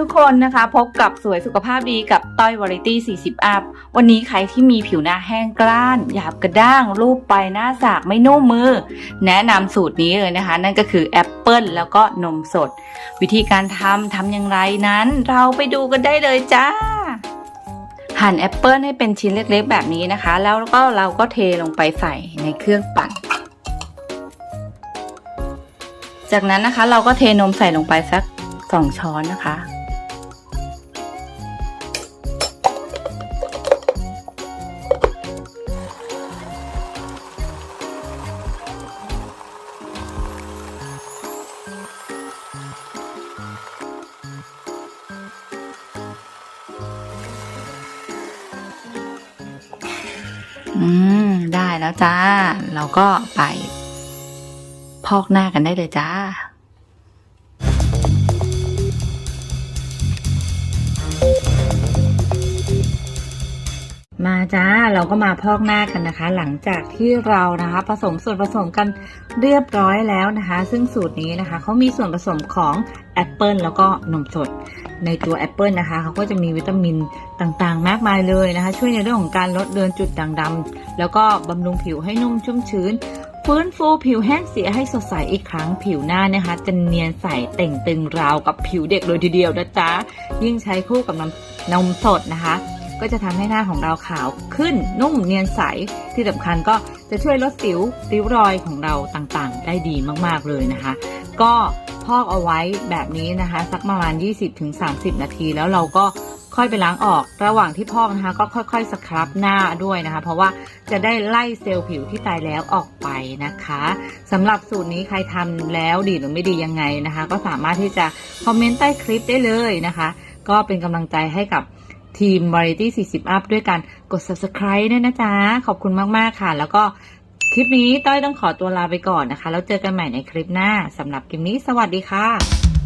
ทุกคนนะคะพบกับสวยสุขภาพดีกับต้อยวาไรตี้ 40 อัพ วันนี้ใครที่มีผิวหน้าแห้งกร้าน หยาบกระด้าง รูปไปหน้าสากไม่นุ่มมือ แนะนำสูตรนี้เลยนะคะ นั่นก็คือแอปเปิลแล้วก็นมสด วิธีการทำทำอย่างไรนั้น เราไปดูกันได้เลยจ้า หั่นแอปเปิลให้เป็นชิ้นเล็กๆ แบบนี้นะคะ แล้วก็เราก็เทลงไปใส่ในเครื่องปั่น จากนั้นนะคะเราก็เทนมใส่ลงไปสักสองช้อนนะคะ อืม ได้แล้วจ้า เราก็ไป พอกหน้ากันได้เลยจ้า จ้า เราก็มาพอกหน้ากันนะคะ หลังจากที่เรานะคะ ผสมส่วนผสมกันเรียบร้อยแล้วนะคะ ซึ่งสูตรนี้นะคะเขามีส่วนผสมของแอปเปิลแล้วก็นมสด ในตัวแอปเปิลนะคะเขาก็จะมีวิตามินต่างๆ มากมายเลยนะคะ ช่วยในเรื่องของการลดเลือนจุดด่างดำแล้วก็บำรุงผิวให้นุ่มชุ่มชื้นฟื้นฟูผิวแห้งเสียให้สดใสอีกครั้งผิวหน้านะคะ จะเนียนใสเต่งตึงราวกับผิวเด็กเลยทีเดียวนะจ๊ะยิ่งใช้คู่กับนมนมสดนะคะ ก็จะทำให้หน้าของเราขาวขึ้นนุ่มเนียนใสที่สำคัญก็จะช่วยลดสิวริ้วรอยของเราต่างๆ ได้ดีมากๆเลยนะคะ ก็พอกเอาไว้แบบนี้นะคะ สักประมาณ 20-30 นาที แล้วเราก็ค่อยไปล้างออกระหว่างที่พอกนะคะ ก็ค่อย ๆ สครับหน้าด้วยนะคะ เพราะว่าจะได้ไล่เซลล์ผิวที่ตายแล้วออกไปนะคะสำหรับสูตรนี้ใครทำแล้วดีหรือไม่ดียังไงนะคะ ก็สามารถที่จะคอมเมนต์ใต้คลิปได้เลยนะคะ ก็เป็นกำลังใจให้กับ ทีม Variety 40 Up ด้วยกันกด subscribe ด้วยนะจ๊ะ ขอบคุณมาก ๆ ค่ะ แล้วก็คลิปนี้ต้อยต้องขอตัวลาไปก่อนนะคะ แล้วเจอกันใหม่ในคลิปหน้าสำหรับคลิปนี้ สวัสดีค่ะ